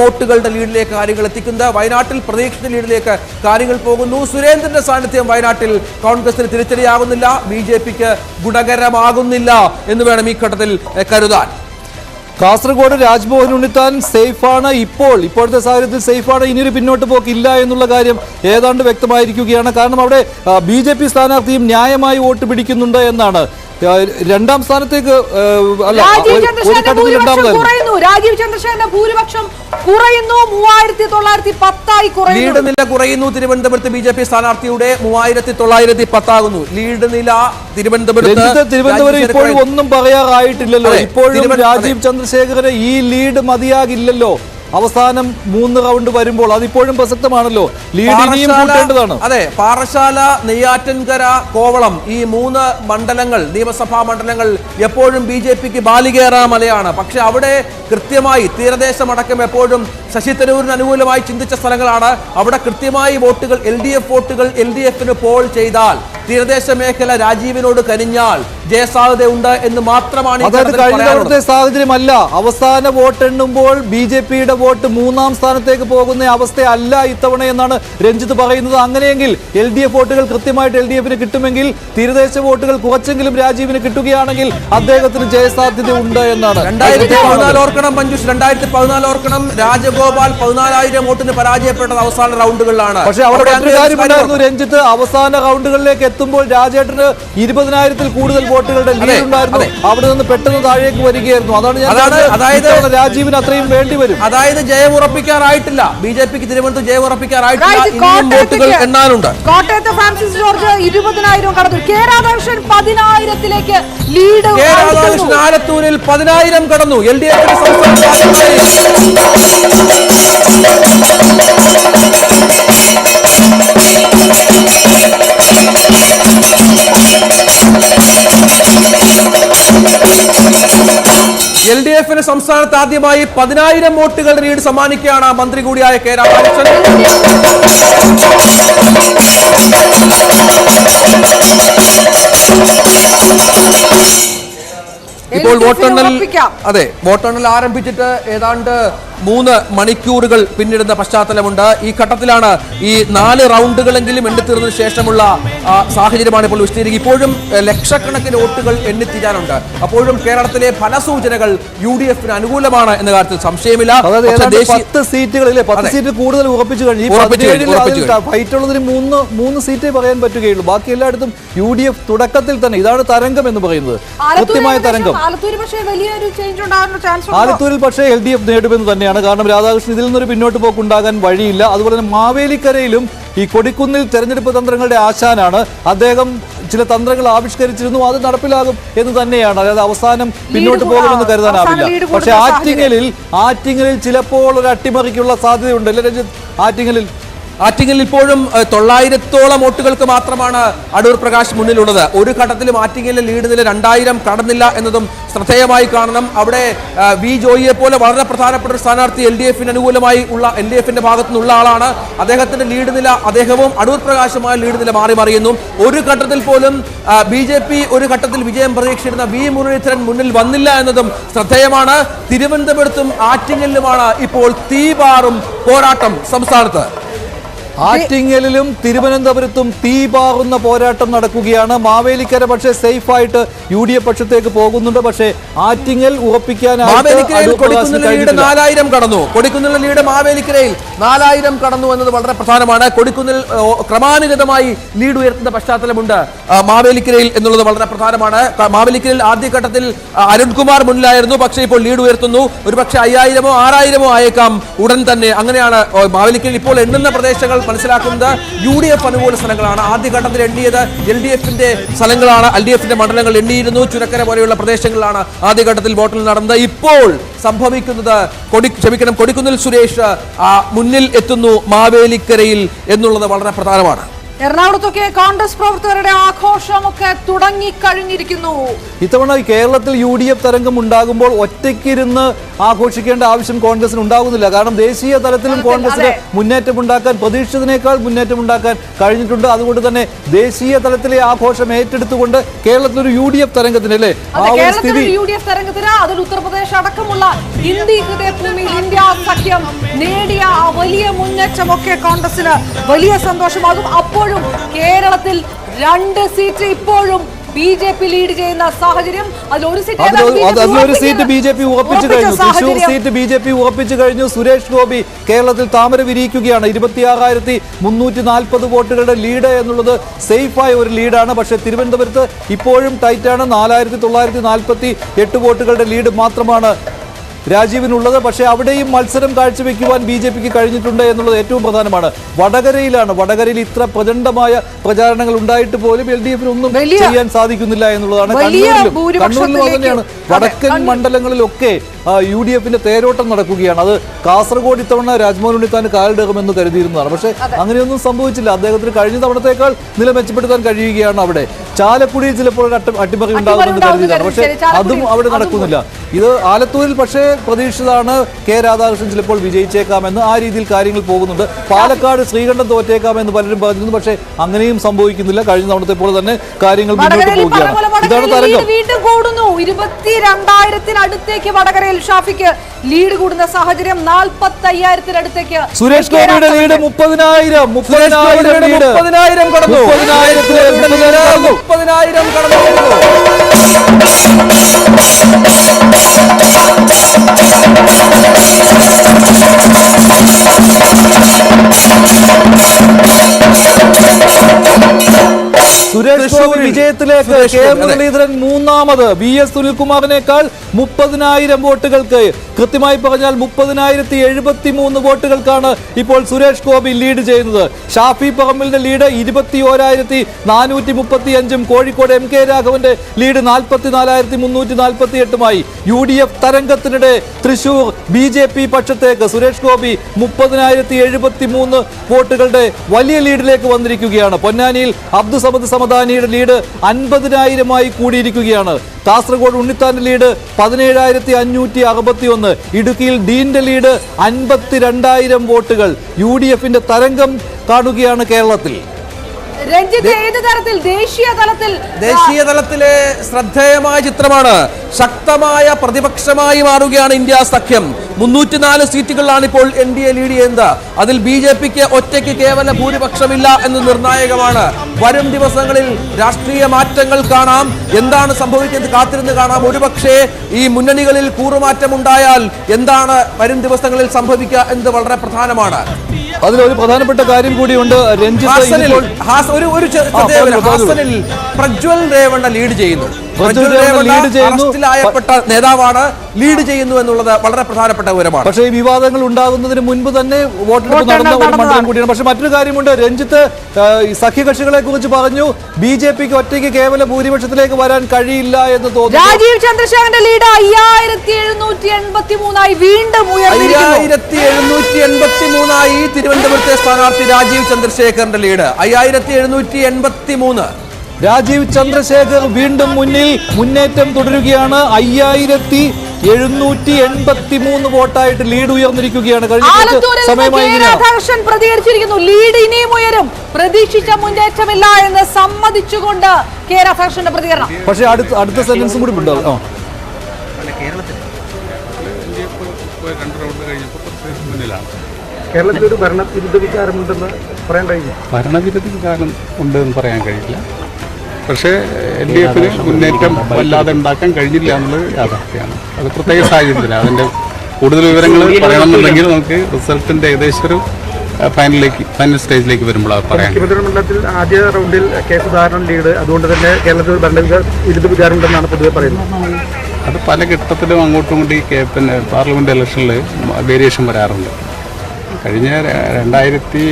വോട്ടുകളുടെ ലീഡിലേക്ക് കാര്യങ്ങൾ എത്തിക്കുന്നത്. വയനാട്ടിൽ പ്രതീക്ഷിത ലീഡിലേക്ക് കാര്യങ്ങൾ പോകുന്നു. സുരേന്ദ്രന്റെ സാന്നിധ്യം വയനാട്ടിൽ കോൺഗ്രസിന് തിരിച്ചടിയാകുന്നില്ല. ബി ജെ പിക്ക് ഗുണകരമാകുന്നില്ല എന്ന് വേണം ഈ ഘട്ടത്തിൽ കരുതാൻ. കാസർഗോഡ് രാജ്ഭവൻ ഉണ്ണിത്താൻ സേഫാണ് ഇപ്പോൾ. ഇപ്പോഴത്തെ സാഹചര്യത്തിൽ സേഫാണ്. ഇനിയൊരു പിന്നോട്ട് പോക്കില്ല എന്നുള്ള കാര്യം ഏതാണ്ട് വ്യക്തമായിരിക്കുകയാണ്. കാരണം അവിടെ ബി സ്ഥാനാർത്ഥിയും ന്യായമായി വോട്ട് പിടിക്കുന്നുണ്ട് എന്നാണ് രണ്ടാം സ്ഥാനത്തേക്ക് രാജീവ് ചന്ദ്രശേഖരന്റെ ഭൂരിപക്ഷം കുറയുന്നു. മൂവായിരത്തി തൊള്ളായിരത്തി പത്തായി ലീഡ് നില കുറയുന്നു. തിരുവനന്തപുരത്ത് ബി ജെ പി സ്ഥാനാർത്ഥിയുടെ മൂവായിരത്തി തൊള്ളായിരത്തി പത്താകുന്നു ലീഡ് നില തിരുവനന്തപുരത്ത് തിരുവനന്തപുരം ഇപ്പോഴും ഒന്നും പറയാറായിട്ടില്ലല്ലോ. ഇപ്പോഴും രാജീവ് ചന്ദ്രശേഖരന് ഈ ലീഡ് മതിയാകില്ലല്ലോ. അവസാനം മൂന്ന് റൗണ്ട് വരുമ്പോൾ അതിപ്പോഴും പ്രസക്തമാണല്ലോ. കൂട്ടേണ്ടതാണ്. അതെ പാറശാല നെയ്യാറ്റൻകര കോവളം ഈ മൂന്ന് മണ്ഡലങ്ങൾ നിയമസഭാ മണ്ഡലങ്ങൾ എപ്പോഴും ബി ജെ പിക്ക് ബാലികേറ മലയാണ്. പക്ഷെ അവിടെ കൃത്യമായി തീരദേശമടക്കം എപ്പോഴും ശശി തരൂരിന് അനുകൂലമായി ചിന്തിച്ച സ്ഥലങ്ങളാണ്. അവിടെ കൃത്യമായി വോട്ടുകൾ എൽ ഡി എഫ് വോട്ടുകൾ എൽ ഡി എഫിന് പോൾ ചെയ്താൽ തീരദേശ മേഖല രാജീവിനോട് കനിഞ്ഞാൽ ജയസാധ്യതയുണ്ട് എന്ന് മാത്രമാണ് അതായത് കഴിഞ്ഞ തവണത്തെ സാഹചര്യമല്ല. അവസാന വോട്ട് എണ്ണുമ്പോൾ ബി ജെ പിയുടെ വോട്ട് മൂന്നാം സ്ഥാനത്തേക്ക് പോകുന്ന അവസ്ഥയല്ല ഇത്തവണ എന്നാണ് രഞ്ജിത്ത് പറയുന്നത്. അങ്ങനെയെങ്കിൽ എൽ ഡി എഫ് വോട്ടുകൾ കൃത്യമായിട്ട് എൽ ഡി എഫിന് കിട്ടുമെങ്കിൽ തീരദേശ വോട്ടുകൾ കുറച്ചെങ്കിലും രാജീവിന് കിട്ടുകയാണെങ്കിൽ അദ്ദേഹത്തിന് ജയസാധ്യത ഉണ്ട് എന്നാണ്. രണ്ടായിരത്തി പതിനാല് ഓർക്കണം മഞ്ജുഷ്. രണ്ടായിരത്തി പതിനാല് ഓർക്കണം രാജഗോപാൽ പതിനാലായിരം വോട്ടിന് പരാജയപ്പെട്ടത് അവസാന റൗണ്ടുകളിലാണ്. പക്ഷേ അവിടെ കാര്യമുണ്ടായിരുന്നു രഞ്ജിത്ത്. അവസാന റൗണ്ടുകളിലേക്ക് എത്തുമ്പോൾ രാജേട്ടന് ഇരുപതിനായിരത്തിൽ കൂടുതൽ വോട്ടുകളുടെ ലീഡ് ഉണ്ടായിരുന്നു. അവിടെ നിന്ന് പെട്ടെന്ന് താഴേക്ക് വരികയായിരുന്നു. അതാണ് ഞാൻ അതായത് രാജീവിന് അത്രയും വേണ്ടി വരും. അതായത് ജയം ഉറപ്പിക്കാറായിട്ടില്ല. ബി ജെ പിക്ക് തിരുവനന്തപുരത്ത് ജയം ഉറപ്പിക്കാറായിട്ടില്ല. വോട്ടുകൾ എണ്ണാനുണ്ട്. കോട്ടയത്തെ ഫ്രാൻസിസ് ജോർജ് ഇരുപതിനായിരം കടന്നു. കെ രാധാകൃഷ്ണൻ പതിനായിരത്തിലേക്ക് ലീഡ് കെ രാധാകൃഷ്ണൻ ആലത്തൂരിൽ പതിനായിരം കടന്നു. എൽ ഡി എഫ് സംസ്ഥാന എൽ ഡി എഫിന് സംസ്ഥാനത്ത് ആദ്യമായി പതിനായിരം വോട്ടുകൾ റീഡ് സമ്മാനിക്കുകയാണ് മന്ത്രി കൂടിയായ കെ രാമകൃഷ്ണൻ. ഇപ്പോൾ വോട്ടെണ്ണൽ അതെ വോട്ടെണ്ണൽ ആരംഭിച്ചിട്ട് ഏതാണ്ട് മൂന്ന് മണിക്കൂറുകൾ പിന്നിടുന്ന പശ്ചാത്തലമുണ്ട്. ഈ ഘട്ടത്തിലാണ് ഈ നാല് റൗണ്ടുകളെങ്കിലും എണ്ണിത്തീർന്നതിന് ശേഷമുള്ള സാഹചര്യമാണ് ഇപ്പോൾ വിശദീകരിക്കുക. ഇപ്പോഴും ലക്ഷക്കണക്കിന് വോട്ടുകൾ എണ്ണിത്തീരാനുണ്ട്. അപ്പോഴും കേരളത്തിലെ ഫലസൂചനകൾ യു ഡി എഫിന് അനുകൂലമാണ് എന്ന കാര്യത്തിൽ സംശയമില്ല. പത്ത് സീറ്റുകളിലെ പത്ത്. സീറ്റ് കൂടുതൽ ഉറപ്പിച്ചു കഴിഞ്ഞു ഈ ഉറപ്പിച്ചു കഴിഞ്ഞു, പതിനേഴിൽ ഉറപ്പിച്ചു അതിൽ ഫൈറ്റ് ഉള്ളതിന് മൂന്ന് മൂന്ന് സീറ്റേ പറയാൻ പറ്റുകയുള്ളൂ. ബാക്കി എല്ലായിടത്തും യു ഡി എഫ് തുടക്കത്തിൽ തന്നെ ഇതാണ് തരംഗം എന്ന് പറയുന്നത്. കൃത്യമായ തരംഗം. ആലത്തൂര് പക്ഷേ വലിയൊരു ചേഞ്ച് ഉണ്ടാകാനുള്ള ചാൻസ് ഉണ്ടോ? ആലത്തൂരിൽ പക്ഷേ എൽ ഡി എഫ് നേടുമെന്ന് തന്നെയാണ് കാരണം രാധാകൃഷ്ണൻ ഇതിൽ നിന്നൊരു പിന്നോട്ട് പോക്ക് ഉണ്ടാകാൻ വഴിയില്ല. അതുപോലെ തന്നെ മാവേലിക്കരയിലും ഈ കൊടിക്കുന്നിൽ തെരഞ്ഞെടുപ്പ് തന്ത്രങ്ങളുടെ ആശാനാണ്. അദ്ദേഹം ചില തന്ത്രങ്ങൾ ആവിഷ്കരിച്ചിരുന്നു. അത് നടപ്പിലാകും എന്ന് തന്നെയാണ്. അതായത് അവസാനം പിന്നോട്ട് പോകുമെന്ന് കരുതാനാവില്ല പക്ഷെ ആറ്റിങ്ങലിൽ ആറ്റിങ്ങലിൽ ചിലപ്പോൾ ഒരു അട്ടിമറിക്കുള്ള സാധ്യതയുണ്ട്. അല്ലെ രഞ്ജിത്ത്? ആറ്റിങ്ങലിൽ ആറ്റിങ്ങൽ ഇപ്പോഴും തൊള്ളായിരത്തോളം വോട്ടുകൾക്ക് മാത്രമാണ് അടൂർ പ്രകാശ് മുന്നിലുള്ളത്. ഒരു ഘട്ടത്തിലും ആറ്റിങ്ങലിലെ ലീഡ് നില രണ്ടായിരം കടന്നില്ല എന്നതും ശ്രദ്ധേയമായി കാണണം. അവിടെ വി ജോയിയെ പോലെ വളരെ പ്രധാനപ്പെട്ട ഒരു സ്ഥാനാർത്ഥി എൽ ഡി എഫിന് അനുകൂലമായി ഉള്ള എൽ ഡി എഫിന്റെ ഭാഗത്തു നിന്നുള്ള ആളാണ്. അദ്ദേഹത്തിന്റെ ലീഡ് നില അദ്ദേഹവും അടൂർ പ്രകാശുമായ ലീഡ് നില മാറി മറിയുന്നു. ഒരു ഘട്ടത്തിൽ പോലും ബി ജെ പി ഒരു ഘട്ടത്തിൽ വിജയം പ്രതീക്ഷിച്ചിരുന്ന വി മുരളീധരൻ മുന്നിൽ വന്നില്ല എന്നതും ശ്രദ്ധേയമാണ്. തിരുവനന്തപുരത്തും ആറ്റിങ്ങലിലുമാണ് ഇപ്പോൾ തീപാറും പോരാട്ടം സംസ്ഥാനത്ത്. ആറ്റിങ്ങലിലും തിരുവനന്തപുരത്തും തീ പാറുന്ന പോരാട്ടം നടക്കുകയാണ്. മാവേലിക്കര പക്ഷേ സേഫ് ആയിട്ട് യു ഡി എഫ് പക്ഷത്തേക്ക് പോകുന്നുണ്ട്. പക്ഷേ ആറ്റിങ്ങൽ ഉറപ്പിക്കാൻ. നാലായിരം കടന്നു. കൊടിക്കുന്നിൽ ലീഡ് മാവേലിക്കരയിൽ നാലായിരം കടന്നു എന്നത് വളരെ പ്രധാനമാണ്. കൊടിക്കുന്നിൽ ക്രമാനുഗതമായി ലീഡ് ഉയർത്തുന്ന പശ്ചാത്തലമുണ്ട്. മാവേലിക്കരയിൽ എന്നുള്ളത് വളരെ പ്രധാനമാണ്. മാവേലിക്കരയിൽ ആദ്യഘട്ടത്തിൽ അരുൺകുമാർ മുന്നിലായിരുന്നു. പക്ഷേ ഇപ്പോൾ ലീഡ് ഉയർത്തുന്നു. ഒരുപക്ഷെ അയ്യായിരമോ ആറായിരമോ ആയേക്കാം ഉടൻ തന്നെ. അങ്ങനെയാണ് മാവേലിക്കരയിൽ ഇപ്പോൾ എണ്ണുന്ന പ്രദേശങ്ങൾ മനസ്സിലാക്കുന്നത് യു ഡി എഫ് അനുകൂല സ്ഥലങ്ങളാണ്. ആദ്യഘട്ടത്തിൽ എണ്ണിയത് എൽ ഡി എഫിന്റെ സ്ഥലങ്ങളാണ്. എൽ ഡി എഫിന്റെ മണ്ഡലങ്ങൾ എണ്ണിയിരുന്നു. ചുരക്കര പോലെയുള്ള പ്രദേശങ്ങളിലാണ് ആദ്യഘട്ടത്തിൽ വോട്ടിൽ നടന്നത്. ഇപ്പോൾ സംഭവിക്കുന്നത് കൊടി ക്ഷമിക്കണം കൊടിക്കുന്നിൽ സുരേഷ് മുന്നിൽ എത്തുന്നു മാവേലിക്കരയിൽ എന്നുള്ളത് വളരെ പ്രധാനമാണ്. എറണാകുളത്തൊക്കെ കോൺഗ്രസ് പ്രവർത്തകരുടെ ആഘോഷമൊക്കെ തുടങ്ങിക്കഴിഞ്ഞിരിക്കുന്നു. ഇത്തവണ ഈ കേരളത്തിൽ യു ഡി എഫ് തരംഗം ഉണ്ടാകുമ്പോൾ ഒറ്റയ്ക്കിരുന്ന് ആഘോഷിക്കേണ്ട ആവശ്യം കോൺഗ്രസിന് ഉണ്ടാകുന്നില്ല. കാരണം ദേശീയ തലത്തിലും കോൺഗ്രസിന്. മുന്നേറ്റം ഉണ്ടാക്കാൻ പ്രതീക്ഷിച്ചതിനേക്കാൾ മുന്നേറ്റം ഉണ്ടാക്കാൻ കഴിഞ്ഞിട്ടുണ്ട്. അതുകൊണ്ട് തന്നെ ദേശീയ തലത്തിലെ ആഘോഷം ഏറ്റെടുത്തുകൊണ്ട് കേരളത്തിൽ ഒരു യു ഡി എഫ് തരംഗത്തിന് അല്ലേ? ആ ഒരു സ്ഥിതി. യു ഡി എഫ് തരംഗത്തിന് അതിൽ ഉത്തർപ്രദേശ് അടക്കമുള്ള ഹിന്ദി ഹൃദയഭൂമിയിൽ ഇന്ത്യ സഖ്യം നേടിയ വലിയ മുന്നേറ്റമൊക്കെ കോൺഗ്രസിന് വലിയ സന്തോഷമാകും. അപ്പോഴും കേരളത്തിൽ രണ്ട് സീറ്റ് ഇപ്പോഴും ബി ജെ പി ലീഡ് ചെയ്യുന്ന സാഹചര്യം. സീറ്റ് അതിലൊരു- സീറ്റ് ഉറപ്പിക്കുന്നത്? ബി ജെ പി ഉറപ്പിച്ചു കഴിഞ്ഞു. Thrissur seat B J P ഉറപ്പിച്ചു കഴിഞ്ഞു. സുരേഷ് ഗോപി കേരളത്തിൽ താമര വിരിയിക്കുകയാണ് ഇരുപത്തിയാറായിരത്തി മുന്നൂറ്റി നാൽപ്പത് വോട്ടുകളുടെ ലീഡ് എന്നുള്ളത് സേഫായ ഒരു ലീഡാണ് പക്ഷേ തിരുവനന്തപുരത്ത് ഇപ്പോഴും ടൈറ്റാണ് നാലായിരത്തി തൊള്ളായിരത്തി നാൽപ്പത്തി എട്ട് വോട്ടുകളുടെ ലീഡ് മാത്രമാണ് രാജീവിനുള്ളത് പക്ഷേ അവിടെയും മത്സരം കാഴ്ചവെക്കുവാൻ ബി ജെ പിക്ക് കഴിഞ്ഞിട്ടുണ്ട് എന്നുള്ളത് ഏറ്റവും പ്രധാനമാണ്. വടകരയിലാണ്. വടകരയിൽ ഇത്ര പ്രചണ്ഡമായ പ്രചാരണങ്ങൾ ഉണ്ടായിട്ട് പോലും എൽ ഡി എഫിന് ഒന്നും ചെയ്യാൻ സാധിക്കുന്നില്ല എന്നുള്ളതാണ് കണ്ണൂരിലും. കണ്ണൂരിലും തന്നെയാണ് വടക്കൻ മണ്ഡലങ്ങളിലൊക്കെ യു ഡി എഫിന്റെ തേരോട്ടം നടക്കുകയാണ്. അത് കാസർഗോഡ് ഇത്തവണ രാജ്മോഹൻ ഉണ്ണിത്താൻ കാലിടകുമെന്ന് കരുതിയിരുന്നതാണ്. പക്ഷേ അങ്ങനെയൊന്നും സംഭവിച്ചില്ല. അദ്ദേഹത്തിന് കഴിഞ്ഞ തവണത്തേക്കാൾ നില മെച്ചപ്പെടുത്താൻ കഴിയുകയാണ് അവിടെ. ചാലക്കുടിയിൽ ചിലപ്പോൾ അട്ടിമറി ഉണ്ടാകുമെന്ന് കരുതിയതാണ് പക്ഷേ അതും അവിടെ നടക്കുന്നില്ല. ഇത് ആലത്തൂരിൽ പക്ഷേ പ്രതീക്ഷിച്ചതാണ് കെ രാധാകൃഷ്ണൻ ചിലപ്പോൾ വിജയിച്ചേക്കാമെന്ന്. ആ രീതിയിൽ കാര്യങ്ങൾ പോകുന്നുണ്ട്. പാലക്കാട് ശ്രീകണ്ഠൻ തോറ്റേക്കാമെന്ന് പലരും പറഞ്ഞിരുന്നു. പക്ഷേ അങ്ങനെയും സംഭവിക്കുന്നില്ല. കഴിഞ്ഞ തവണത്തെ പോലെ തന്നെ കാര്യങ്ങൾ മുന്നോട്ട് പോവുകയാണ്. ഇതാണ് തരംഗം. വീണ്ടും കൂടുന്നു. ഇരുപത്തിരണ്ടായിരത്തിനടുത്തേക്ക് വടകരയിൽ ഷാഫിക്ക് ലീഡ് കൂടുന്ന സാഹചര്യം നാൽപ്പത്തി അയ്യായിരത്തിനടുത്തേക്ക് സുരേഷ് ഗോപിയുടെ ലീഡ് മുപ്പതിനായിരം മുപ്പതിനായിരം മുപ്പതിനായിരം കടന്നു. മുപ്പതിനായിരത്തിലേക്ക്. മുപ്പതിനായിരം കടന്നു വിജയത്തിലേക്ക് കെ. മുരളീധരൻ മൂന്നാമത് വി എസ് സുനിൽകുമാറിനേക്കാൾ മുപ്പതിനായിരം വോട്ടുകൾക്ക്. കൃത്യമായി പറഞ്ഞാൽ മുപ്പതിനായിരത്തി എഴുപത്തി മൂന്ന് വോട്ടുകൾക്കാണ് ഇപ്പോൾ സുരേഷ് ഗോപി ലീഡ് ചെയ്യുന്നത്. ഷാഫി പറമ്പിലിന്റെ ലീഡ് ഇരുപത്തി ഓരായിരത്തി നാനൂറ്റി മുപ്പത്തി അഞ്ചും കോഴിക്കോട് എം കെ രാഘവന്റെ ലീഡ് നാൽപ്പത്തി നാലായിരത്തി മുന്നൂറ്റി നാൽപ്പത്തി എട്ടുമായി യു ഡി എഫ് തരംഗത്തിനിടെ തൃശൂർ ബി ജെ പി പക്ഷത്തേക്ക് സുരേഷ് ഗോപി മുപ്പതിനായിരത്തി എഴുപത്തി മൂന്ന് വോട്ടുകളുടെ വലിയ ലീഡിലേക്ക് വന്നിരിക്കുകയാണ്. പൊന്നാനിയിൽ അബ്ദുസമദ് സമദാനിയുടെ ലീഡ് അൻപതിനായിരമായി കൂടിയിരിക്കുകയാണ്. കാസർഗോഡ് ഉണ്ണിത്താന്റെ ലീഡ് പതിനേഴായിരത്തി അഞ്ഞൂറ്റി അറുപത്തി ഒന്ന് ഇടുക്കിയിൽ ഡീന്റെ ലീഡ് അൻപത്തിരണ്ടായിരം വോട്ടുകൾ. യു ഡി എഫിന്റെ തരംഗം കാണുകയാണ് കേരളത്തിൽ. രഞ്ജിത്ത് ഏത് തരത്തിൽ? ദേശീയ തലത്തിൽ ദേശീയ തലത്തിലെ ശ്രദ്ധേയമായ ചിത്രമാണ്. ശക്തമായ പ്രതിപക്ഷമായി മാറുകയാണ് ഇന്ത്യ സഖ്യം. മുന്നൂറ്റിനാല് സീറ്റുകളിലാണ് ഇപ്പോൾ എൻ ഡി എ ലീഡ് ചെയ്യുന്നത്. അതിൽ ബി ജെ പിക്ക് ഒറ്റയ്ക്ക് കേവല ഭൂരിപക്ഷമില്ല എന്ന് നിർണായകമാണ്. വരും ദിവസങ്ങളിൽ രാഷ്ട്രീയ മാറ്റങ്ങൾ കാണാം. എന്താണ് സംഭവിക്കുന്നത്? കാത്തിരുന്ന് കാണാം. ഒരുപക്ഷേ ഈ മുന്നണികളിൽ കൂറുമാറ്റം ഉണ്ടായാൽ എന്താണ് വരും ദിവസങ്ങളിൽ സംഭവിക്കുക എന്നത് വളരെ പ്രധാനമാണ്. അതിലൊരു പ്രധാനപ്പെട്ട കാര്യം കൂടിയുണ്ട്. രഞ്ജിത്ത് പ്രജ്വൽ രേവണ്ണ ലീഡ് ചെയ്യുന്നു. പ്രജ്വൽ രേവണ്ണ ലീഡ് ചെയ്യുന്നു. അറസ്റ്റിലായപ്പെട്ട നേതാവാണ് ലീഡ് ചെയ്യുന്നു എന്നുള്ളത് വളരെ പ്രധാനപ്പെട്ട വിവരമാണ്. പക്ഷേ ഈ വിവാദങ്ങൾ ഉണ്ടാകുന്നതിന് മുൻപ് തന്നെ വോട്ടെടുപ്പ് നടന്ന ഒരു മണ്ഡലം കൂടിയാണ്. പക്ഷേ മറ്റൊരു കാര്യമുണ്ട്. രഞ്ജിത്ത് സഖ്യകക്ഷികളെ കുറിച്ച് പറഞ്ഞു ബി ജെ പിക്ക് ഒറ്റയ്ക്ക് കേവല ഭൂരിപക്ഷത്തിലേക്ക് വരാൻ കഴിയില്ല എന്ന് തോന്നുന്നു. രാജീവ് ചന്ദ്രശേഖരന്റെ ലീഡ് അയ്യായിരത്തി എഴുന്നൂറ്റി എൺപത്തി മൂന്നായി വീണ്ടും അയ്യായിരത്തി എഴുന്നൂറ്റി എൺപത്തി മൂന്നായി തിരുവനന്തപുരത്തെ സ്ഥാനാർത്ഥി രാജീവ് ചന്ദ്രശേഖറിന്റെ ലീഡ്. അയ്യായിരത്തി എഴുന്നൂറ്റി എൺപത്തി മൂന്ന് രാജീവ് ചന്ദ്രശേഖർ വീണ്ടും മുന്നിൽ മുന്നേറ്റം തുടരുകയാണ്. അയ്യായിരത്തി എഴുന്നൂറ്റി എൺപത്തി മൂന്ന് വോട്ടായിട്ട് ലീഡ് ഉയർന്നിരിക്കുകയാണ്. കഴിഞ്ഞ സമയമായി പ്രതികരിച്ചിരിക്കുന്നു. ലീഡ് ഇനിയും ഉയരും. പ്രതീക്ഷിച്ച മുന്നേറ്റമില്ല എന്ന് സമ്മതിച്ചുകൊണ്ട് കെ രാധാകൃഷ്ണന്റെ പ്രതികരണം. പക്ഷേ അടുത്ത അടുത്ത സെന്റൻസും കൂടി ഉണ്ടാവും ആ. മുന്നിലാണ് കേരളത്തിലൊരു ഭരണവിരുദ്ധ വികാരമുണ്ടെന്ന് പറയാൻ കഴിയും ഭരണവിരുദ്ധ വികാരം ഉണ്ടെന്ന് പറയാൻ കഴിയില്ല. പക്ഷേ എൽ ഡി എഫിന് മുന്നേറ്റം വല്ലാതെ ഉണ്ടാക്കാൻ കഴിഞ്ഞില്ല എന്നുള്ളത് യാഥാർത്ഥ്യമാണ് അത് പ്രത്യേക സാഹചര്യത്തിലാണ്. അതിന്റെ കൂടുതൽ വിവരങ്ങൾ പറയണമെന്നുണ്ടെങ്കിൽ നമുക്ക് റിസൾട്ടിന്റെ ഏകദേശം ഒരു ഫൈനലിലേക്ക് ഫൈനൽ സ്റ്റേജിലേക്ക് വരുമ്പോൾ പറയാം മണ്ഡലത്തിൽ ആദ്യ റൗണ്ടിൽ കെ സുധാകരൻ ലീഡ്. അതുകൊണ്ട് തന്നെ കേരളത്തിൽ ഒരു ഭരണവിരുദ്ധ വിചാരമുണ്ടെന്നാണ് പൊതുവെ പറയുന്നത്. അത് പല ഘട്ടത്തിലും അങ്ങോട്ടും ഇങ്ങോട്ടും ഈ പിന്നെ പാർലമെന്റ് ഇലക്ഷനിൽ വേരിയേഷൻ വരാറുണ്ട്. കഴിഞ്ഞ രണ്ടായിരത്തി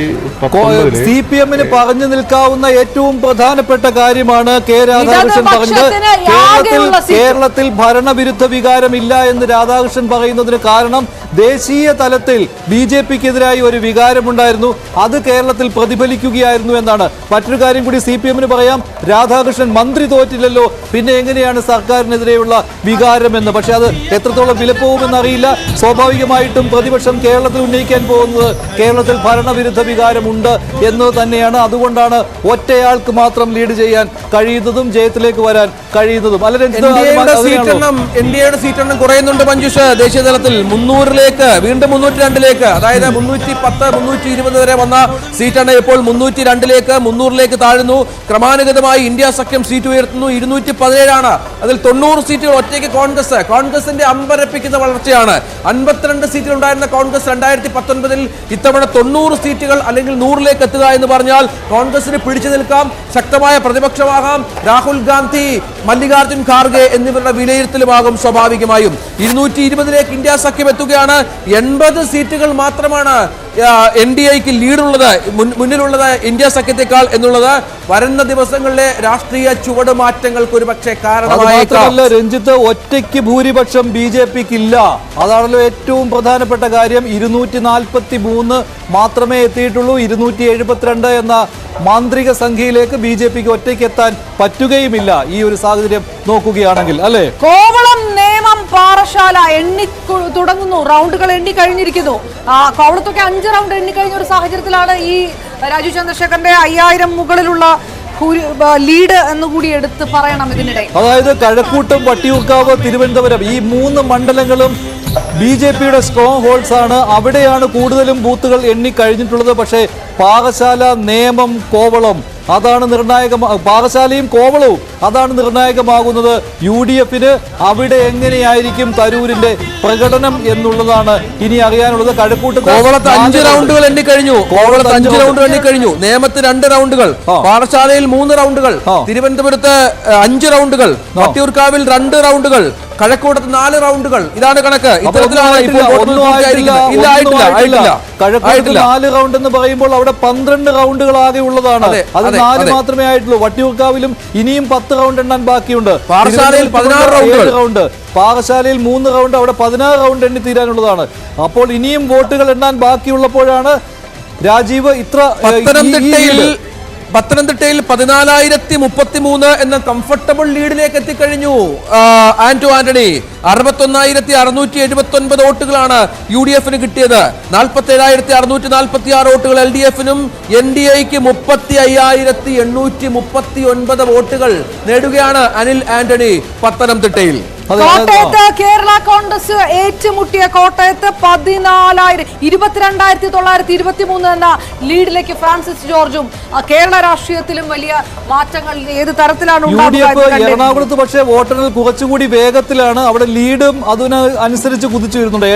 സി പി എമ്മിന് പറഞ്ഞു നിൽക്കാവുന്ന ഏറ്റവും പ്രധാനപ്പെട്ട കാര്യമാണ് കെ രാധാകൃഷ്ണൻ പറഞ്ഞത്. കേരളത്തിൽ. കേരളത്തിൽ ഭരണവിരുദ്ധ വികാരം ഇല്ല എന്ന് രാധാകൃഷ്ണൻ പറയുന്നതിന് കാരണം ദേശീയ തലത്തിൽ ബി ജെ പിക്കെതിരായി ഒരു വികാരമുണ്ടായിരുന്നു. അത് കേരളത്തിൽ പ്രതിഫലിക്കുകയായിരുന്നു എന്നാണ്. മറ്റൊരു കാര്യം കൂടി സി പി എമ്മിന് പറയാം. രാധാകൃഷ്ണൻ മന്ത്രി തോറ്റില്ലല്ലോ. പിന്നെ എങ്ങനെയാണ് സർക്കാരിനെതിരെയുള്ള വികാരം എന്ന് പക്ഷെ അത് എത്രത്തോളം വിലപ്പോകുമെന്ന് അറിയില്ല സ്വാഭാവികമായിട്ടും പ്രതിപക്ഷം കേരളത്തിൽ ഉന്നയിക്കാൻ പോകുന്നത് കേരളത്തിൽ ഭരണവിരുദ്ധ വികാരമുണ്ട് എന്ന് തന്നെയാണ്. അതുകൊണ്ടാണ് ഒറ്റയാൾക്ക് മാത്രം ലീഡ് ചെയ്യാൻ കഴിയുന്നതും ജയത്തിലേക്ക് വരാൻ കഴിയുന്നതും. അല്ല എൻ രഞ്ജിത്ത്, ഡി അത് എയുടെ അതിനാണോ? സീറ്റെണ്ണം കുറയുന്നുണ്ട് മഞ്ജുഷ്. ദേശീയ തലത്തിൽ മുന്നൂറിലേക്ക് വീണ്ടും മുന്നൂറ്റി രണ്ടിലേക്ക് അതായത് മുന്നൂറ്റി പത്ത് മുന്നൂറ്റി ഇരുപത് വരെ വന്ന സീറ്റാണ് ഇപ്പോൾ മുന്നൂറ്റി രണ്ടിലേക്ക് മുന്നൂറിലേക്ക് താഴുന്നു. ക്രമാനുഗതമായി ഇന്ത്യ സഖ്യം സീറ്റ് ഉയർത്തുന്നു. ഇരുന്നൂറ്റി പതിനേഴാണ് അതിൽ തൊണ്ണൂറ് സീറ്റുകൾ ഒറ്റയ്ക്ക് കോൺഗ്രസ്. കോൺഗ്രസിന്റെ അമ്പരപ്പിക്കുന്ന വളർച്ചയാണ്. അൻപത്തിരണ്ട് സീറ്റുകൾ ഉണ്ടായിരുന്ന കോൺഗ്രസ് രണ്ടായിരത്തി പത്തൊൻപതിൽ ഇത്തവണ തൊണ്ണൂറ് സീറ്റുകൾ അല്ലെങ്കിൽ നൂറിലേക്ക് എത്തുക എന്ന് പറഞ്ഞാൽ കോൺഗ്രസിന് പിടിച്ചു നിൽക്കാം ശക്തമായ പ്രതിപക്ഷമാകാം. രാഹുൽ ഗാന്ധി മല്ലികാർജുൻ ഖാർഗെ എന്നിവരുടെ വിലയിരുത്തലുമാകും സ്വാഭാവികമായും. ഇരുന്നൂറ്റി ഇരുപതിലേക്ക് ഇന്ത്യ സഖ്യം എത്തുകയാണ്. എൺപത് സീറ്റുകൾ മാത്രമാണ് എൻ ഡി എക്ക് ലീഡുള്ളത് മുന്നിലുള്ളത് ഇന്ത്യ സഖ്യത്തെക്കാൾ എന്നുള്ളത് വരുന്ന ദിവസങ്ങളിലെ രാഷ്ട്രീയ ചുവട് മാറ്റങ്ങൾക്ക് ഒരു കാരണമായേക്കാം. കാരണമായിട്ടല്ല രഞ്ജിത്ത് ഒറ്റയ്ക്ക് ഭൂരിപക്ഷം ബി ജെ പിക്ക് ഇല്ല അതാണല്ലോ ഏറ്റവും പ്രധാനപ്പെട്ട കാര്യം. ഇരുന്നൂറ്റി നാൽപ്പത്തി മൂന്ന് മാത്രമേ എത്തിയിട്ടുള്ളൂ. ഇരുന്നൂറ്റി എഴുപത്തിരണ്ട് എന്ന മാന്ത്രിക സംഖ്യയിലേക്ക് ബി ജെ പിക്ക് ഒറ്റയ്ക്ക് എത്താൻ പറ്റുകയുമില്ല. ഈ ഒരു സാഹചര്യം നോക്കുകയാണെങ്കിൽ അല്ലേ? കോവളം പാറശാല എണ്ണി തുടങ്ങുന്നു. റൗണ്ടുകൾ എണ്ണി കഴിഞ്ഞിരിക്കുന്നു. കോവളത്തൊക്കെ അഞ്ച് റൗണ്ട് എണ്ണി കഴിഞ്ഞ ഒരു സാഹചര്യത്തിലാണ് ഈ രാജു ചന്ദ്രശേഖരന്റെ അയ്യായിരം മുകളിലുള്ള ലീഡ് എന്ന് കൂടി എടുത്ത് പറയണം ഇതിനിടെ. അതായത് കഴക്കൂട്ടം വട്ടിയൂർക്കാവ് തിരുവനന്തപുരം ഈ മൂന്ന് മണ്ഡലങ്ങളും ബി ജെ പിയുടെ സ്ട്രോങ് ഹോൾഡ്സ് ആണ്. അവിടെയാണ് കൂടുതലും ബൂത്തുകൾ എണ്ണി കഴിഞ്ഞിട്ടുള്ളത്. പക്ഷേ പാകശാല നേമം കോവളം അതാണ് നിർണായക പാകശാലയും കോവളവും അതാണ് നിർണായകമാകുന്നത്. യു ഡി എഫിന് അവിടെ എങ്ങനെയായിരിക്കും തരൂരിന്റെ പ്രകടനം എന്നുള്ളതാണ് ഇനി അറിയാനുള്ളത്. കഴുക്കൂട്ട് കോവളത്ത് അഞ്ച് റൗണ്ടുകൾ എണ്ണി കഴിഞ്ഞു. കോവളത്ത് അഞ്ച് റൗണ്ടുകൾ എണ്ണിക്കഴിഞ്ഞു നേമത്ത് രണ്ട് റൗണ്ടുകൾ. പാഠശാലയിൽ മൂന്ന് റൗണ്ടുകൾ. തിരുവനന്തപുരത്ത് അഞ്ച് റൗണ്ടുകൾ വട്ടിയൂർക്കാവിൽ രണ്ട് റൗണ്ടുകൾ കഴക്കൂട്ടത്ത് നാല് റൗണ്ടുകൾ. ഇതാണ് കണക്ക്. ഇത്തരത്തിലാണ് ഇപ്പോൾ നാല് റൗണ്ട് എന്ന് പറയുമ്പോൾ അവിടെ പന്ത്രണ്ട് റൗണ്ടുകൾ ആകെ ഉള്ളതാണ്. അതെ, നാല് മാത്രമേ ആയിട്ടുള്ളൂ. വട്ടിയൂർക്കാവിലും ഇനിയും പത്ത് റൗണ്ട് എണ്ണാൻ ബാക്കിയുണ്ട്. പാറശാലയിൽ തിരുവനന്തപുരത്ത് പതിനാറ് റൗണ്ടുകൾ. റൗണ്ട്. പാകശാലയിൽ മൂന്ന് റൗണ്ട്. അവിടെ പതിനാറ് റൗണ്ട് എണ്ണി തീരാനുള്ളതാണ്. അപ്പോൾ ഇനിയും വോട്ടുകൾ എണ്ണാൻ ബാക്കിയുള്ളപ്പോഴാണ് രാജീവ് ഇത്ര പത്തനംതിട്ടയിൽ. പത്തനംതിട്ടയിൽ പതിനാലായിരത്തി മുപ്പത്തി മൂന്ന് എന്ന കംഫർട്ടബിൾ ലീഡിലേക്ക് എത്തിക്കഴിഞ്ഞു. ആന്റോ ആന്റണി അറുപത്തൊന്നായിരത്തി അറുന്നൂറ്റി എഴുപത്തി ഒൻപത് വോട്ടുകളാണ് യു ഡി എഫിന് കിട്ടിയത്. നാൽപ്പത്തി ഏഴായിരത്തി അറുന്നൂറ്റി നാൽപ്പത്തി ആറ് വോട്ടുകൾ എൽ ഡി എഫിനും എൻ ഡി എക്ക് മുപ്പത്തി അയ്യായിരത്തി എണ്ണൂറ്റി മുപ്പത്തി ഒൻപത് വോട്ടുകൾ നേടുകയാണ് അനിൽ ആന്റണി പത്തനംതിട്ടയിൽ. കോട്ടയത്ത് കേരള കോൺഗ്രസ് ഏറ്റുമുട്ടിയ കോട്ടയത്ത് പതിനാലായിരം ഇരുപത്തിരണ്ടായിരത്തി തൊള്ളായിരത്തി ഇരുപത്തി മൂന്ന് എന്ന ലീഡിലേക്ക് ഫ്രാൻസിസ് ജോർജും കേരള രാഷ്ട്രീയത്തിലും വലിയ മാറ്റങ്ങൾ ഏത് തരത്തിലാണ്. എറണാകുളത്ത് പക്ഷേ വോട്ടെണ്ണൽ കുറച്ചുകൂടി വേഗത്തിലാണ്. അവിടെ ലീഡും അതിന് അനുസരിച്ച് കുതിച്ചു വരുന്നുണ്ട്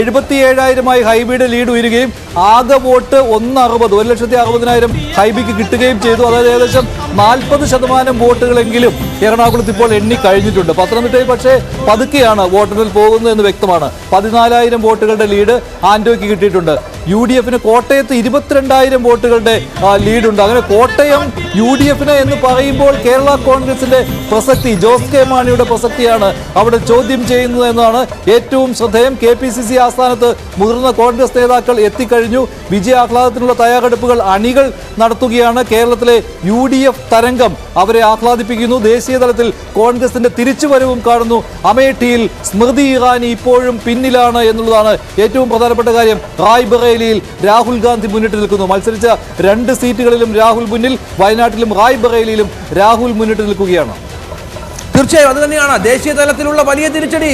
എഴുപത്തി ഏഴായിരമായി ഹൈബിയുടെ ലീഡ് ഉയരുകയും ആകെ വോട്ട് ഒന്ന് അറുപത് ഒരു ലക്ഷത്തി അറുപതിനായിരം ഹൈബിക്ക് കിട്ടുകയും ചെയ്തു. അതായത് ഏകദേശം നാൽപ്പത് ശതമാനം വോട്ടുകളെങ്കിലും എറണാകുളത്ത് ഇപ്പോൾ എണ്ണി കഴിഞ്ഞിട്ടുണ്ട്. പത്തനംതിട്ടയിൽ പക്ഷേ പതുക്കെയാണ് വോട്ടെണ്ണൽ പോകുന്നത് എന്ന് വ്യക്തമാണ്. പതിനാലായിരം വോട്ടുകളുടെ ലീഡ് ആന്റോയ്ക്ക് കിട്ടിയിട്ടുണ്ട്. യു ഡി എഫിന് കോട്ടയത്ത് ഇരുപത്തിരണ്ടായിരം വോട്ടുകളുടെ ലീഡുണ്ട്. അങ്ങനെ കോട്ടയം യു ഡി എഫിന് എന്ന് പറയുമ്പോൾ കേരള കോൺഗ്രസിന്റെ പ്രസക്തി ജോസ് കെ മാണിയുടെ പ്രസക്തിയാണ് അവിടെ ചോദ്യം ചെയ്യുന്നത് എന്നാണ് ഏറ്റവും ശ്രദ്ധേയം. കെ പി സി സി ആസ്ഥാനത്ത് മുതിർന്ന കോൺഗ്രസ് നേതാക്കൾ എത്തിക്കഴിഞ്ഞു. വിജയാഹ്ലാദത്തിനുള്ള തയ്യാറെടുപ്പുകൾ അണികൾ നടത്തുകയാണ്. കേരളത്തിലെ യു ഡി എഫ് തരംഗം അവരെ ആഹ്ലാദിപ്പിക്കുന്നു. ദേശീയ തലത്തിൽ കോൺഗ്രസിന്റെ തിരിച്ചുവരവും കാണുന്നു. അമേഠിയിൽ സ്മൃതി ഇറാനി ഇപ്പോഴും പിന്നിലാണ് എന്നുള്ളതാണ് ഏറ്റവും പ്രധാനപ്പെട്ട കാര്യം. റായ്ബറേലിയിൽ രാഹുൽ ഗാന്ധി മുന്നിട്ട് നിൽക്കുന്നു. മത്സരിച്ച രണ്ട് സീറ്റുകളിലും രാഹുൽ മുന്നിൽ വയനാട്ടിലും റായ്ബറേലിയിലും രാഹുൽ മുന്നിട്ട് നിൽക്കുകയാണ്. തീർച്ചയായും അത് തന്നെയാണ്. ദേശീയ തലത്തിലുള്ള വലിയ തിരിച്ചടി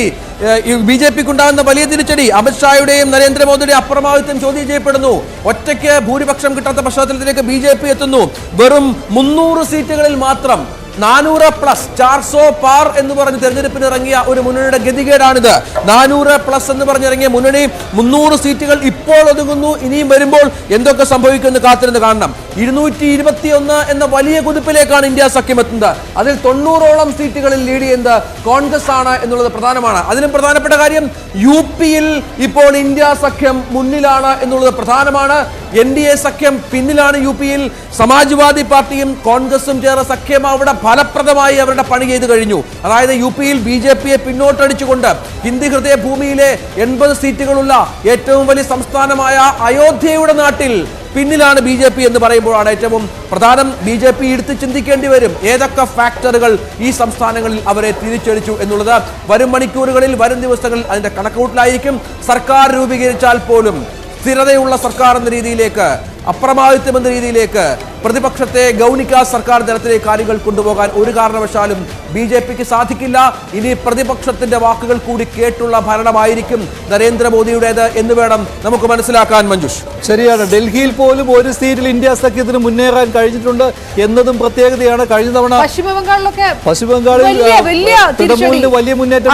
ബി ജെ പിക്ക് ഉണ്ടാകുന്ന വലിയ തിരിച്ചടി. അമിത്ഷായുടെയും നരേന്ദ്രമോദിയുടെയും അപ്രമാദിത്വം ചോദ്യം ചെയ്യപ്പെടുന്നു. ഒറ്റയ്ക്ക് ഭൂരിപക്ഷം കിട്ടാത്ത പശ്ചാത്തലത്തിലേക്ക് ബി എത്തുന്നു. വെറും മുന്നൂറ് സീറ്റുകളിൽ മാത്രം നാനൂറ് പ്ലസ് ചാർസോ പാർ എന്ന് പറഞ്ഞ് തെരഞ്ഞെടുപ്പിന് ഇറങ്ങിയ ഒരു മുന്നണിയുടെ ഗതികേടാണിത്. നാനൂറ് പ്ലസ് എന്ന് പറഞ്ഞിറങ്ങിയ മുന്നണി മുന്നൂറ് സീറ്റുകൾ ഇപ്പോൾ ഒതുങ്ങുന്നു. ഇനിയും വരുമ്പോൾ എന്തൊക്കെ സംഭവിക്കുമെന്ന് കാത്തിരുന്ന് കാണണം. ഇരുന്നൂറ്റി ഇരുപത്തി ഒന്ന് എന്ന വലിയ കുതിപ്പിലേക്കാണ് ഇന്ത്യ സഖ്യം എത്തുന്നത് അതിൽ തൊണ്ണൂറോളം സീറ്റുകളിൽ ലീഡ് ചെയ്യുന്നത് കോൺഗ്രസ് ആണ് എന്നുള്ളത് പ്രധാനമാണ്. അതിലും പ്രധാനപ്പെട്ട കാര്യം യു പിയിൽ ഇപ്പോൾ ഇന്ത്യ സഖ്യം മുന്നിലാണ് എന്നുള്ളത് പ്രധാനമാണ്. എൻ ഡി എ സഖ്യം പിന്നിലാണ് യു പിയിൽ. സമാജ്വാദി പാർട്ടിയും കോൺഗ്രസും ചേർന്ന സഖ്യം അവിടെ ഫലപ്രദമായി അവരുടെ പണി ചെയ്തു കഴിഞ്ഞു. അതായത് യു പിയിൽ ബി ജെ പിയെ പിന്നോട്ടടിച്ചുകൊണ്ട് ഹിന്ദി ഹൃദയ ഭൂമിയിലെ എൺപത് സീറ്റുകളുള്ള ഏറ്റവും വലിയ സംസ്ഥാനമായ അയോധ്യയുടെ നാട്ടിൽ പിന്നിലാണ് ബി ജെ പി എന്ന് പറയുമ്പോഴാണ് ഏറ്റവും പ്രധാനം ബി ജെ പി എടുത്ത് ചിന്തിക്കേണ്ടി വരും. ഏതൊക്കെ ഫാക്ടറുകൾ ഈ സംസ്ഥാനങ്ങളിൽ അവരെ തിരിച്ചടിച്ചു എന്നുള്ളത്. വരും മണിക്കൂറുകളിൽ വരും ദിവസങ്ങളിൽ അതിന്റെ കണക്കൂട്ടിലായിരിക്കും സർക്കാർ രൂപീകരിച്ചാൽ പോലും സ്ഥിരതയുള്ള സർക്കാർ എന്ന രീതിയിലേക്ക് അപ്രമാദിത്വം എന്ന രീതിയിലേക്ക് പ്രതിപക്ഷത്തെ ഗൗനിക സർക്കാർ തലത്തിലെ കാര്യങ്ങൾ കൊണ്ടുപോകാൻ ഒരു കാരണവശാലും ബി ജെ പിക്ക് സാധിക്കില്ല. ഇനി പ്രതിപക്ഷത്തിന്റെ വാക്കുകൾ കൂടി കേട്ടുള്ള ഭരണമായിരിക്കും നരേന്ദ്രമോദിയുടേത് എന്ന് വേണം നമുക്ക് മനസ്സിലാക്കാൻ മഞ്ജുഷ്. ശരിയാണ്. ഡൽഹിയിൽ പോലും ഒരു സീറ്റിൽ ഇന്ത്യ സഖ്യത്തിന് മുന്നേറാൻ കഴിഞ്ഞിട്ടുണ്ട് എന്നതും പ്രത്യേകതയാണ്. കഴിഞ്ഞ തവണ പശ്ചിമ ബംഗാളിലൊക്കെ പശ്ചിമ ബംഗാളിൽ വലിയ വലിയ തൃണമൂലിന് വലിയ മുന്നേറ്റം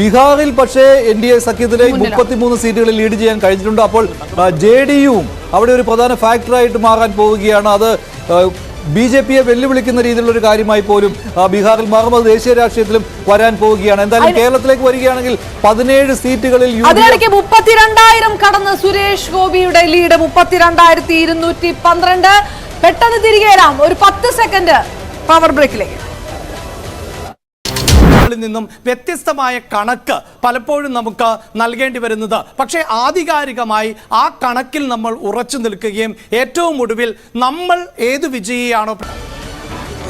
ബീഹാറിൽ പക്ഷേ എൻ ഡി എ സഖ്യത്തിലെ മുപ്പത്തിമൂന്ന് സീറ്റുകളിൽ ലീഡ് ചെയ്യാൻ കഴിഞ്ഞിട്ടുണ്ട്. അപ്പോൾ ജെ ഡി യുവും അവിടെ ഒരു പ്രധാന ഫാക്ടറായിട്ട് മാറാൻ പോവുകയാണ്. അത് ബി ജെ പിയെ വെല്ലുവിളിക്കുന്ന രീതിയിലുള്ള ഒരു കാര്യമായി പോലും ബീഹാറിൽ മാറും അത് ദേശീയ രാഷ്ട്രീയത്തിലും വരാൻ പോവുകയാണ്. എന്തായാലും കേരളത്തിലേക്ക് വരികയാണെങ്കിൽ പതിനേഴ് സീറ്റുകളിൽ അതിനിടയ്ക്ക് മുപ്പത്തിരണ്ടായിരം കടന്ന് സുരേഷ് ഗോപിയുടെ ലീഡ് മുപ്പത്തിരണ്ടായിരത്തി ഇരുന്നൂറ്റി പന്ത്രണ്ട്. പെട്ടെന്ന് തിരികെ വരാം. ഒരു പത്ത് സെക്കൻഡ് പവർ ബ്രേക്കിലേക്ക്. ിൽ നിന്നും വ്യത്യസ്തമായ കണക്ക് പലപ്പോഴും നമുക്ക് നൽകേണ്ടി വരുന്നത്. പക്ഷേ ആധികാരികമായി ആ കണക്കിൽ നമ്മൾ ഉറച്ചു നിൽക്കുകയും ഏറ്റവും ഒടുവിൽ നമ്മൾ ഏത് വിജയിയാണോ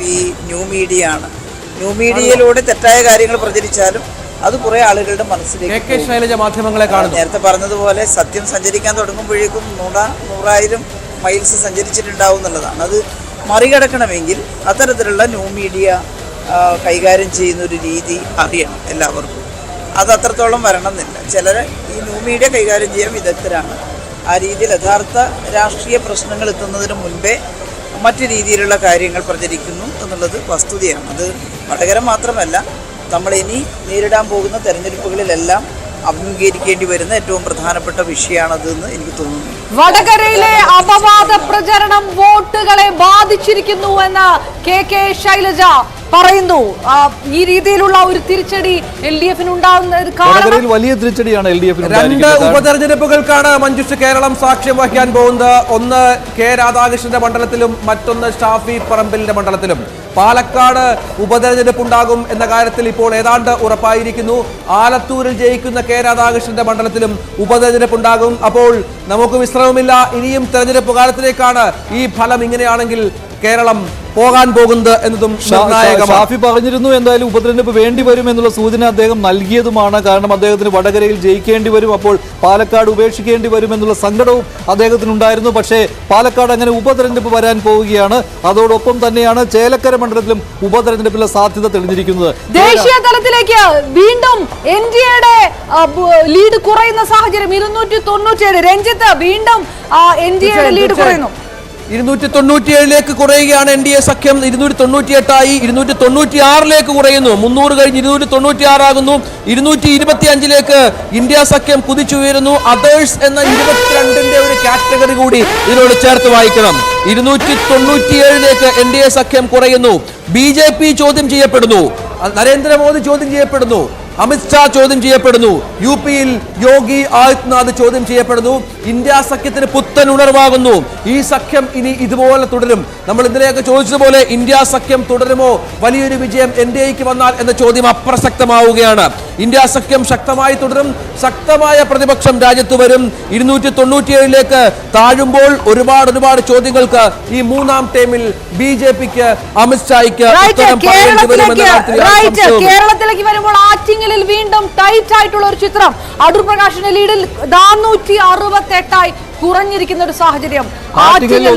ഈ ന്യൂ മീഡിയ ആണ് ന്യൂ മീഡിയയിലൂടെ തെറ്റായ കാര്യങ്ങൾ പ്രചരിച്ചാലും അത് കുറെ ആളുകളുടെ മനസ്സിലേക്ക്. ശൈലജ മാധ്യമങ്ങളെ കാണുന്നു. നേരത്തെ പറഞ്ഞതുപോലെ സത്യം സഞ്ചരിക്കാൻ തുടങ്ങുമ്പോഴേക്കും നൂറ നൂറായിരം മൈൽസ് സഞ്ചരിച്ചിട്ടുണ്ടാവും എന്നുള്ളതാണ്. അത് മറികടക്കണമെങ്കിൽ അത്തരത്തിലുള്ള ന്യൂ മീഡിയ കൈകാര്യം ചെയ്യുന്ന ഒരു രീതി അറിയണം എല്ലാവർക്കും. അത് അത്രത്തോളം വരണം എന്നില്ല ചിലർ ഈ ന്യൂ മീഡിയ കൈകാര്യം ചെയ്യാൻ വിദഗ്ധരാണ്. ആ രീതിയിൽ യഥാർത്ഥ രാഷ്ട്രീയ പ്രശ്നങ്ങൾ എത്തുന്നതിന് മുൻപേ മറ്റു രീതിയിലുള്ള കാര്യങ്ങൾ പ്രചരിക്കുന്നു എന്നുള്ളത് വസ്തുതയാണ്. അത് വടകര മാത്രമല്ല നമ്മൾ ഇനി നേരിടാൻ പോകുന്ന തെരഞ്ഞെടുപ്പുകളിലെല്ലാം അഭിമുഖീകരിക്കേണ്ടി വരുന്ന ഏറ്റവും പ്രധാനപ്പെട്ട വിഷയമാണതെന്ന് എനിക്ക് തോന്നുന്നു. വടകരയിലെ അപവാദ പ്രചരണം വോട്ടുകളെ ബാധിച്ചിരിക്കുന്നു എന്ന് കെ കെ ശൈലജ പറയുന്നു. ഈ രീതിയിലുള്ള ഒരു തിരിച്ചടി എൽ ഡി എഫിന് ഉണ്ടാകുന്ന കാരണം വലിയ തിരിച്ചടിയാണ് എൽ ഡി എഫിന് രണ്ട് ഉപതെരഞ്ഞെടുപ്പുകൾക്കാണ് മഞ്ജുഷ് കേരളം സാക്ഷ്യം വഹിക്കാൻ പോകുന്നത്. ഒന്ന് കെ രാധാകൃഷ്ണന്റെ മണ്ഡലത്തിലും മറ്റൊന്ന് ഷാഫി പറമ്പിലിന്റെ മണ്ഡലത്തിലും. പാലക്കാട് ഉപതെരഞ്ഞെടുപ്പ് ഉണ്ടാകും എന്ന കാര്യത്തിൽ ഇപ്പോൾ ഏതാണ്ട് ഉറപ്പായിരിക്കുന്നു. ആലത്തൂരിൽ ജയിക്കുന്ന കെ രാധാകൃഷ്ണന്റെ മണ്ഡലത്തിലും ഉപതെരഞ്ഞെടുപ്പ് ഉണ്ടാകും അപ്പോൾ നമുക്ക് വിശ്രമമില്ല. ഇനിയും തെരഞ്ഞെടുപ്പ് കാലത്തിലേക്കാണ് ഈ ഫലം ഇങ്ങനെയാണെങ്കിൽ കേരളം പോകാൻ പോകുന്നത് എന്നതും ഷാഫി പറഞ്ഞിരുന്നു എന്തായാലും ഉപതെരഞ്ഞെടുപ്പ് വേണ്ടി വരും എന്നുള്ള സൂചന അദ്ദേഹം നൽകിയതുമാണ്. കാരണം അദ്ദേഹത്തിന് വടകരയിൽ ജയിക്കേണ്ടി വരും അപ്പോൾ പാലക്കാട് ഉപേക്ഷിക്കേണ്ടി വരും എന്നുള്ള സങ്കടവും അദ്ദേഹത്തിനുണ്ടായിരുന്നു. പക്ഷേ പാലക്കാട് അങ്ങനെ ഉപതെരഞ്ഞെടുപ്പ് വരാൻ പോവുകയാണ്. അതോടൊപ്പം തന്നെയാണ് ചേലക്കര മണ്ഡലത്തിലും ഉപതെരഞ്ഞെടുപ്പിലെ സാധ്യത തെളിഞ്ഞിരിക്കുന്നത്. ദേശീയ തലത്തിലേക്ക് വീണ്ടും എൻ ഡി എയുടെ ലീഡ് കുറയുന്ന സാഹചര്യം. ഇരുന്നൂറ്റി തൊണ്ണൂറ്റിയേഴ് രഞ്ജിത്ത് വീണ്ടും എൻ ഡി എയുടെ ലീഡ് കുറയുന്നു. ഇരുന്നൂറ്റി തൊണ്ണൂറ്റിയേഴിലേക്ക് കുറയുകയാണ് എൻ ഡി എ സഖ്യം. ഇരുന്നൂറ്റി തൊണ്ണൂറ്റി എട്ടായി ഇരുന്നൂറ്റി തൊണ്ണൂറ്റി ആറിലേക്ക് കുറയുന്നു. മുന്നൂറ് കഴിഞ്ഞ് ഇരുന്നൂറ്റി തൊണ്ണൂറ്റി ആറാകുന്നു ഇരുന്നൂറ്റി ഇരുപത്തി അഞ്ചിലേക്ക് ഇന്ത്യ സഖ്യം കുതിച്ചുയരുന്നു. അതേഴ്സ് എന്ന ഇരുപത്തിരണ്ടിന്റെ ഒരു കാറ്റഗറി കൂടി ഇതിനോട് ചേർത്ത് വായിക്കണം. ഇരുന്നൂറ്റി തൊണ്ണൂറ്റിയേഴിലേക്ക് എൻ ഡി എ സഖ്യം കുറയുന്നു. ബി ജെ പി ചോദ്യം ചെയ്യപ്പെടുന്നു. നരേന്ദ്രമോദി ചോദ്യം ചെയ്യപ്പെടുന്നു. അമിത്ഷാ ചോദ്യം ചെയ്യപ്പെടുന്നു. യു പിയിൽ യോഗി ആദിത്യനാഥ് ചോദ്യം ചെയ്യപ്പെടുന്നു. ഇന്ത്യ സഖ്യത്തിന് പുത്തൻ ഉണർവാകുന്നു. ഈ സഖ്യം ഇനി ഇതുപോലെ തുടരും. നമ്മൾ ഇന്നലെയൊക്കെ ചോദിച്ചതുപോലെ ഇന്ത്യ സഖ്യം തുടരുമോ? വലിയൊരു വിജയം എൻ ഡി എക്ക് വന്നാൽ എന്ന ചോദ്യം അപ്രസക്തമാവുകയാണ്. ഇന്ത്യ സഖ്യം ശക്തമായി തുടരും. ശക്തമായ പ്രതിപക്ഷം രാജ്യത്ത് വരും. ഇരുന്നൂറ്റി തൊണ്ണൂറ്റിയേഴിലേക്ക് താഴുമ്പോൾ ഒരുപാട് ഒരുപാട് ചോദ്യങ്ങൾക്ക് ഈ മൂന്നാം ടൈമിൽ ബി ജെ പിക്ക് അമിത്ഷായ്ക്ക് കേരളത്തിലേക്ക് വരുമ്പോൾ യാതൊരു ആറ്റിങ്ങലിൽ വീണ്ടും ടൈറ്റ് ആയിട്ടുള്ള ഒരു ചിത്രം. അടൂർ പ്രകാശിന്റെ ലീഡിൽ നാനൂറ്റി അറുപത്തി എട്ടായി കുറഞ്ഞിരിക്കുന്ന ഒരു സാഹചര്യം.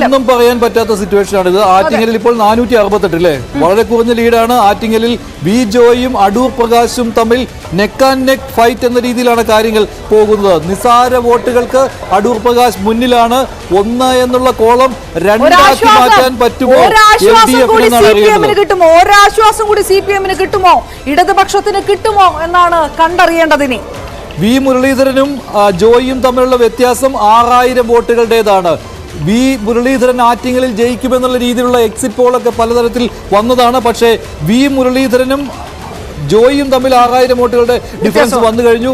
ഒന്നും പറയാൻ പറ്റാത്ത സിറ്റുവേഷൻ ആണ് ഇത്. ആറ്റിങ്ങലിൽ ഇപ്പോൾ നാനൂറ്റി അറുപത്തെട്ട് അല്ലേ വളരെ കുറഞ്ഞ ലീഡാണ് ആറ്റിങ്ങലിൽ വി ജോയും അടൂർ പ്രകാശും തമ്മിൽ നെക്ക് ആൻഡ് നെക്ക് ഫൈറ്റ് എന്ന രീതിയിലാണ് കാര്യങ്ങൾ പോകുന്നത്. നിസാര വോട്ടുകൾക്ക് അടൂർ പ്രകാശ് മുന്നിലാണ്. ഒന്ന് എന്നുള്ള കോളം രണ്ടാക്കി മാറ്റാൻ പറ്റുമോ? കിട്ടുമോ? ഒരാശ്വാസം കൂടി സി പി എമ്മിന് കിട്ടുമോ? ഇടതുപക്ഷത്തിന് കിട്ടുമോ എന്നാണ് കണ്ടറിയേണ്ടതിനി. വി മുരളീധരനും ജോയിയും തമ്മിലുള്ള വ്യത്യാസം ആറായിരം വോട്ടുകളുടേതാണ്. വി മുരളീധരൻ ആറ്റിങ്ങലിൽ ജയിക്കുമെന്നുള്ള രീതിയിലുള്ള എക്സിറ്റ് പോളൊക്കെ പലതരത്തിൽ വന്നതാണ്. പക്ഷേ വി മുരളീധരനും ജോയിയും തമ്മിൽ ആറായിരം വോട്ടുകളുടെ ഡിഫറൻസ് വന്നു കഴിഞ്ഞു.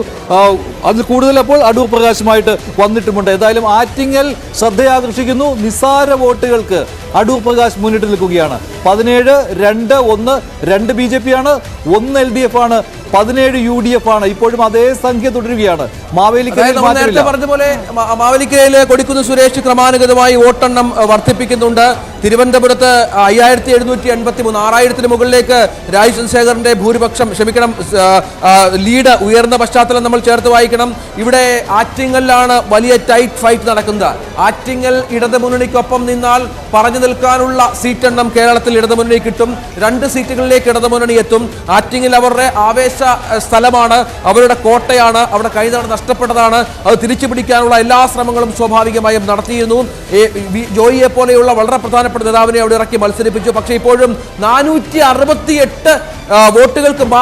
അതിൽ കൂടുതൽ അപ്പോൾ അടൂർ പ്രകാശുമായിട്ട് വന്നിട്ടുമുണ്ട്. ഏതായാലും ആറ്റിങ്ങൽ ശ്രദ്ധയാകർഷിക്കുന്നു. നിസാര വോട്ടുകൾക്ക് അടൂർ പ്രകാശ് മുന്നിട്ട് നിൽക്കുകയാണ്. പതിനേഴ് രണ്ട് ഒന്ന് രണ്ട് ബി ജെ പി ആണ് ഒന്ന് എൽ ഡി എഫ് ആണ് പതിനേഴ് യു ഡി എഫ് ആണ്. ഇപ്പോഴും അതേ സംഖ്യ തുടരുകയാണ്. മാവേലിക്കരയിൽ മാവേലിക്കരയിലെ കൊടിക്കുന്ന് സുരേഷ് ക്രമാനുഗതമായി വോട്ടെണ്ണം വർദ്ധിപ്പിക്കുന്നുണ്ട്. തിരുവനന്തപുരത്ത് അയ്യായിരത്തി എഴുന്നൂറ്റി എൺപത്തി മൂന്ന് ആറായിരത്തിന് മുകളിലേക്ക് രാജ് ചന്ദ്രശേഖറിന്റെ ഭൂരിപക്ഷം ക്ഷമിക്കണം ലീഡ് ഉയർന്ന പശ്ചാത്തലം നമ്മൾ ചേർത്ത് വായിക്കണം. ഇവിടെ ആറ്റിങ്ങലിലാണ് വലിയ ടൈറ്റ് ഫൈറ്റ് നടക്കുന്നത്. ആറ്റിങ്ങൽ ഇടതുമുന്നണിക്കൊപ്പം നിന്നാൽ പറഞ്ഞു നിൽക്കാനുള്ള സീറ്റെണ്ണം കേരളത്തിൽ ഇടതുമുന്നണി കിട്ടും. രണ്ട് സീറ്റുകളിലേക്ക് ഇടതുമുന്നണി എത്തും. ആറ്റിങ്ങൽ അവരുടെ ആവേശ സ്ഥലമാണ്. അവരുടെ കോട്ടയാണ്. അവിടെ കഴിഞ്ഞ നഷ്ടപ്പെട്ടതാണ്. അത് തിരിച്ചു പിടിക്കാനുള്ള എല്ലാ ശ്രമങ്ങളും സ്വാഭാവികമായും നടത്തിയിരുന്നു. ജോയിയെ പോലെയുള്ള വളരെ പ്രധാനപ്പെട്ട നേതാവിനെ അവിടെ ഇറക്കി മത്സരിപ്പിച്ചു. പക്ഷേ ഇപ്പോഴും നാനൂറ്റി വോട്ടുകൾക്ക് മാത്രം